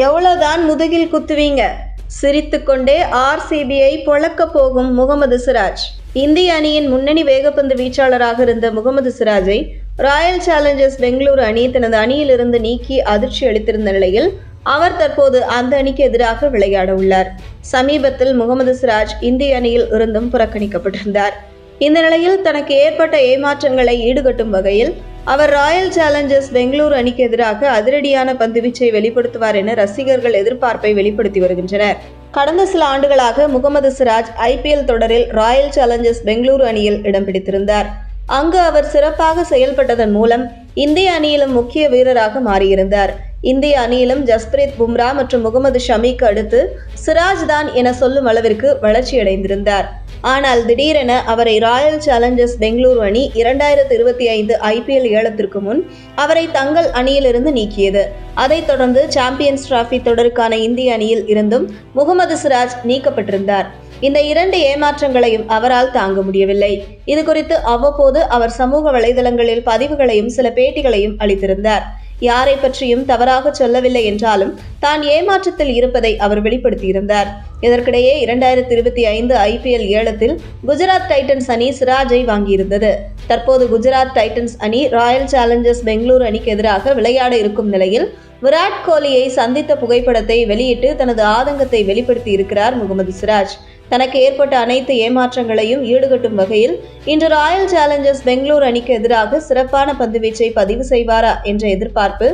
எவ்வளவுதான் முதுகில் குத்துவீங்க? சிரித்துக்கொண்டே ஆர்சிபியை பொழக்க போகும் முகமது சிராஜ். இந்திய அணியின் முன்னணி வேகப்பந்து வீச்சாளராக இருந்த முகமது சிராஜை ராயல் சேலஞ்சர்ஸ் பெங்களூரு அணி தனது அணியிலிருந்து நீக்கி அதிர்ச்சி அளித்திருந்த நிலையில் அவர் தற்போது அந்த அணிக்கு எதிராக விளையாட உள்ளார். சமீபத்தில் முகமது சிராஜ் இந்திய அணியில் இருந்தும் புறக்கணிக்கப்பட்டிருந்தார். இந்த நிலையில் தனக்கு ஏற்பட்ட ஏமாற்றங்களை ஈடுகட்டும் வகையில் அவர் ராயல் சேலஞ்சர்ஸ் பெங்களூரு அணிக்கு எதிராக அதிரடியான பந்துவீச்சை வெளிப்படுத்துவார் என ரசிகர்கள் எதிர்பார்ப்பை வெளிப்படுத்தி வருகின்றனர். கடந்த சில ஆண்டுகளாக முகமது சிராஜ் ஐபிஎல் தொடரில் ராயல் சேலஞ்சர்ஸ் பெங்களூரு அணியில் இடம் பிடித்திருந்தார். அங்கு அவர் சிறப்பாக செயல்பட்டதன் மூலம் இந்திய அணியிலும் முக்கிய வீரராக மாறியிருந்தார். இந்திய அணியிலும் ஜஸ்பிரீத் பும்ரா மற்றும் முகமது ஷமிக்கு அடுத்து சிராஜ் தான் என சொல்லும் அளவிற்கு வளர்ச்சியடைந்திருந்தார். ஆனால் திடீரென அவரை ராயல் சேலஞ்சர்ஸ் பெங்களூரு அணி இரண்டாயிரத்து இருபத்தி ஐந்து ஐபிஎல் ஏலத்திற்கு முன் அவரை தங்கள் அணியிலிருந்து நீக்கியது. அதைத் தொடர்ந்து சாம்பியன்ஸ் டிராஃபி தொடருக்கான இந்திய அணியில் இருந்தும் முகமது சிராஜ் நீக்கப்பட்டிருந்தார். இந்த இரண்டு ஏமாற்றங்களையும் அவரால் தாங்க முடியவில்லை. இது குறித்து அவ்வப்போது அவர் சமூக வலைதளங்களில் பதிவுகளையும் சில பேட்டிகளையும் அளித்திருந்தார். யாரை பற்றியும் தவறாக சொல்லவில்லை என்றாலும் தான் ஏமாற்றத்தில் இருப்பதை அவர் வெளிப்படுத்தியிருந்தார். இதற்கிடையே இரண்டாயிரத்தி இருபத்தி ஐந்து ஐபிஎல் ஏலத்தில் குஜராத் டைட்டன்ஸ் அணி சிராஜை வாங்கியிருந்தது. தற்போது குஜராத் டைட்டன்ஸ் அணி ராயல் சேலஞ்சர்ஸ் பெங்களூரு அணிக்கு எதிராக விளையாட இருக்கும் நிலையில் விராட் கோலியை சந்தித்த புகைப்படத்தை வெளியிட்டு தனது ஆதங்கத்தை வெளிப்படுத்தி இருக்கிறார் முகமது சிராஜ். தனக்கு ஏற்பட்ட அனைத்து ஏமாற்றங்களையும் ஈடுகட்டும் வகையில் இன்று ராயல் சேலஞ்சர்ஸ் பெங்களூர் அணிக்கு எதிராக சிறப்பான பந்துவீச்சை பதிவு செய்வாரா என்ற எதிர்பார்ப்பு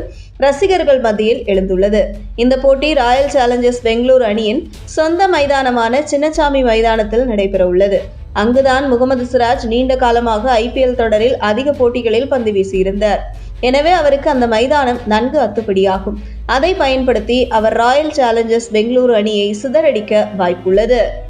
ரசிகர்கள் மத்தியில் எழுந்துள்ளது. இந்த போட்டி ராயல் சேலஞ்சர்ஸ் பெங்களூர் அணியின் சொந்த மைதானமான சின்னசாமி மைதானத்தில் நடைபெற உள்ளது அங்குதான் முகமது சிராஜ் நீண்ட காலமாக ஐபிஎல் தொடரில் அதிக போட்டிகளில் பந்து வீசியிருந்தார். எனவே அவருக்கு அந்த மைதானம் நன்கு அத்துப்படியாகும். அதை பயன்படுத்தி அவர் ராயல் சேலஞ்சர்ஸ் பெங்களூரு அணியை சிதறடிக்க வாய்ப்புள்ளது.